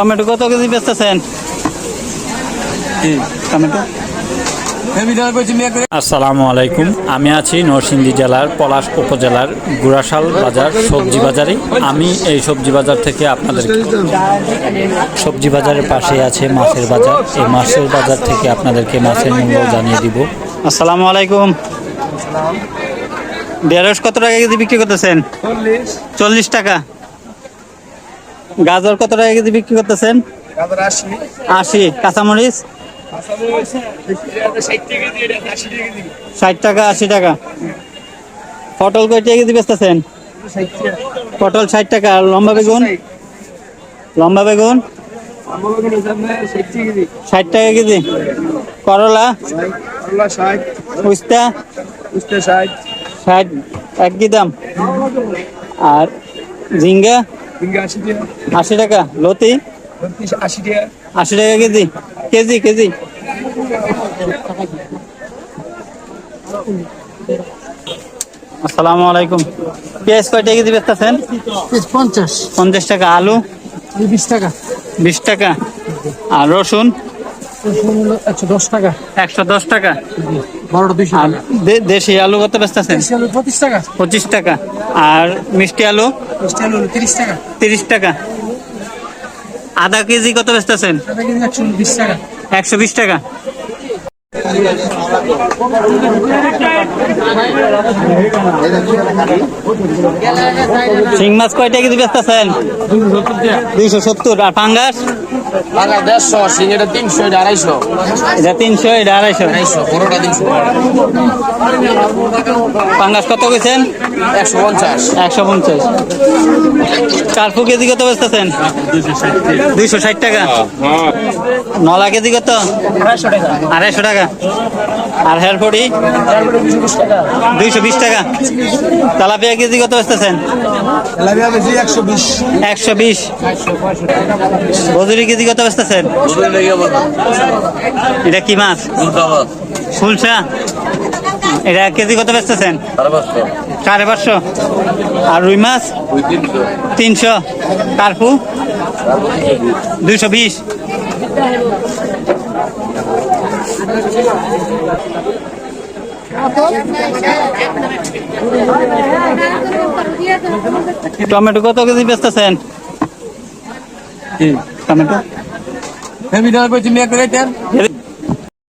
Tomato কত KG বেচতেছেন? Tomato? আসসালামু আলাইকুম। আমি আছি নরসিংদী জেলার পলাশ উপজেলার গুড়াশাল বাজার সবজি বাজারে। আমি এই সবজি বাজার থেকে আপনাদের সবজি বাজারের পাশে আছে মাছের বাজার। এই মাছের বাজার থেকে আপনাদেরকে মাছের মূল্য জানিয়ে দিব। আসসালামু আলাইকুম। ঢেঁড়স কত টাকা কেজি বিক্রি করতেছেন? চল্লিশ টাকা। গাজর কত টাকা কেজি বিক্রি করতেছেন? আশি। কাঁচামরিচ? ষাট টাকা আশি টাকা পটল কয় টাকা কেজি বেচতেছেন? পটল ষাট টাকা। আর লম্বা বেগুন? লম্বা বেগুন? ষাট টাকা কেজি। করলা? উস্তা? ষাট একই দাম। আর ঝিঙ্গা? আশি টাকা। লতি? আশি টাকা। Kg kg kg. আসসালামু আলাইকুম। পেঁয়াজ কয়টা কেজি বেচতেছেন? পঞ্চাশ। পঞ্চাশ টাকা। আলু? বিশ টাকা। বিশ টাকা। আর রসুন? একশো দশ টাকা। একশো দশ টাকা? বারোটা দুইশো আর টাকা। দে- দেশি আলু কত আলু পঁচিশ টাকা। পঁচিশ টাকা। আর মিষ্টি আলু? মিষ্টি আলু তিরিশ টাকা। তিরিশ টাকা। আধা কেজি কত বেচতেছেন টাকা একশো বিশ টাকা। একশো বিশ টাকা। শিং মাছ কয়টা কেজি বেচতেছেন দুইশো সত্তর। আর পাঙ্গাস? টাকা দেড়শো সিঙ্গেটা তিনশো এটা আড়াইশো। এটা তিনশো এটা আড়াইশো। আড়াইশো পনেরোটা তিনশো। পাঙ্গাস কত গেছেন একশো পঞ্চাশ। একশো পঞ্চাশ। চারফু কেজি কত বেচতেছেন? দুইশো ষাট টাকা। নলা কেজি কত? আড়াইশো টাকা। আর হেয়ারপড়ি দুইশো বিশ টাকা। তেলাপিয়া কেজি কত বেচতেছেন? একশো বিশ। একশো বিশ। বজুরি কেজি কত বেচতেছেন এটা কি মাছ? ফুলসা এটা কেজি কত বেচতেছেন সাড়ে পাঁচশো। আর রুই মাছ? তিনশো। কার্পু? দুইশো বিশ। টমেটো কত কেজি বেচতেছেন টমেটো